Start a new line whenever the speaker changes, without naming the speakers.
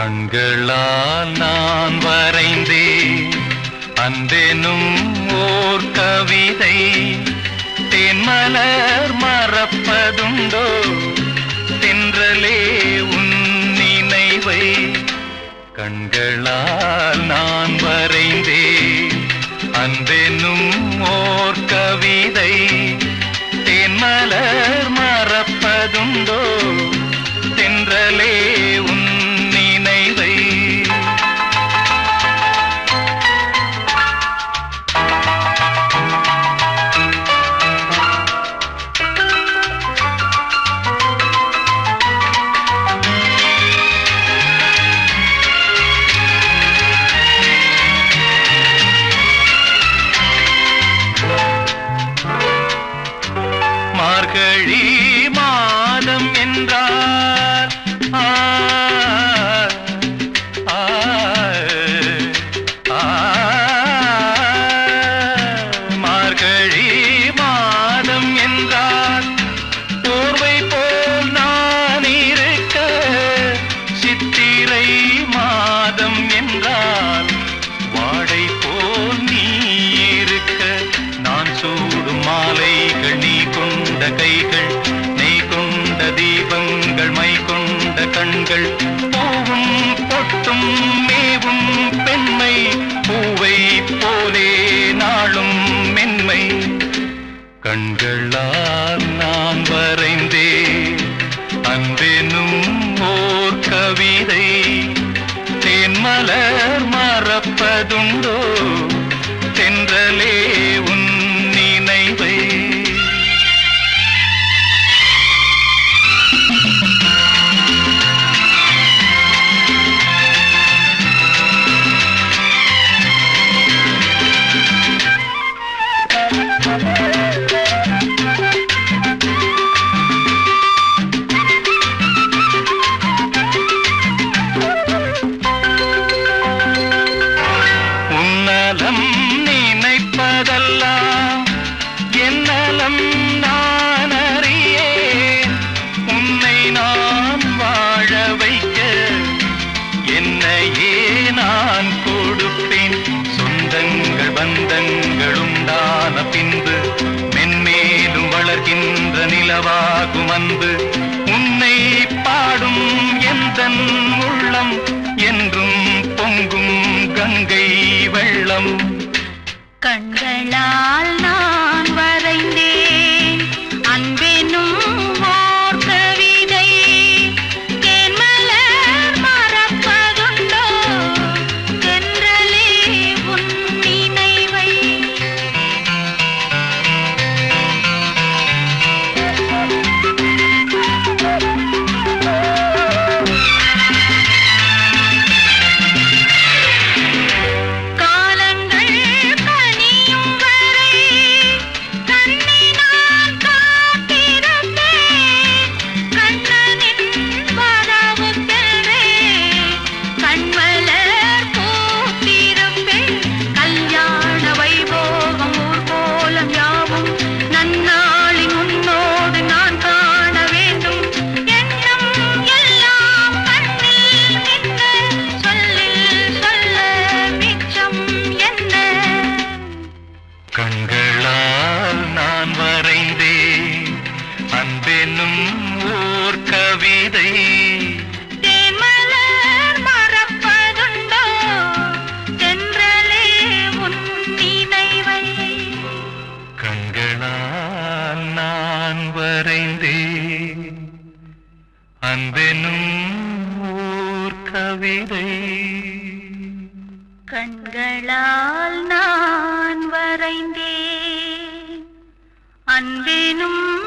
கண்களால் நான் வரைந்தேன். அன்பெனும் ஓர் கவிதை. தென்மலர் மறப்பதுண்டோ? தென்றலே உன் நினைவை. கண்களால் நான் வரைந்தேன். அன்பெனும் ஓர் கவிதை. தென்மலர் மறப்பதுண்டோ? வாடை மாதம் என்றால் வாடை போல் நீ இருக்க நான் சூடும் மாலைகள் நீ கொண்ட கைகள் நீ கொண்ட தீபங்கள் மை கொண்ட கண்கள் பூவும் பொட்டும் மேவும் கவிதை தேன்மலர் மறப்பதுண்டோ தென்றலே பின்பு மென்மேலும் வளர்கின்ற நிலவாகும் அன்பு.
நான் அன்பெனும் ஊர் கவிதை.
கண்களால் நான்
வரைந்தே. அன்பெனும்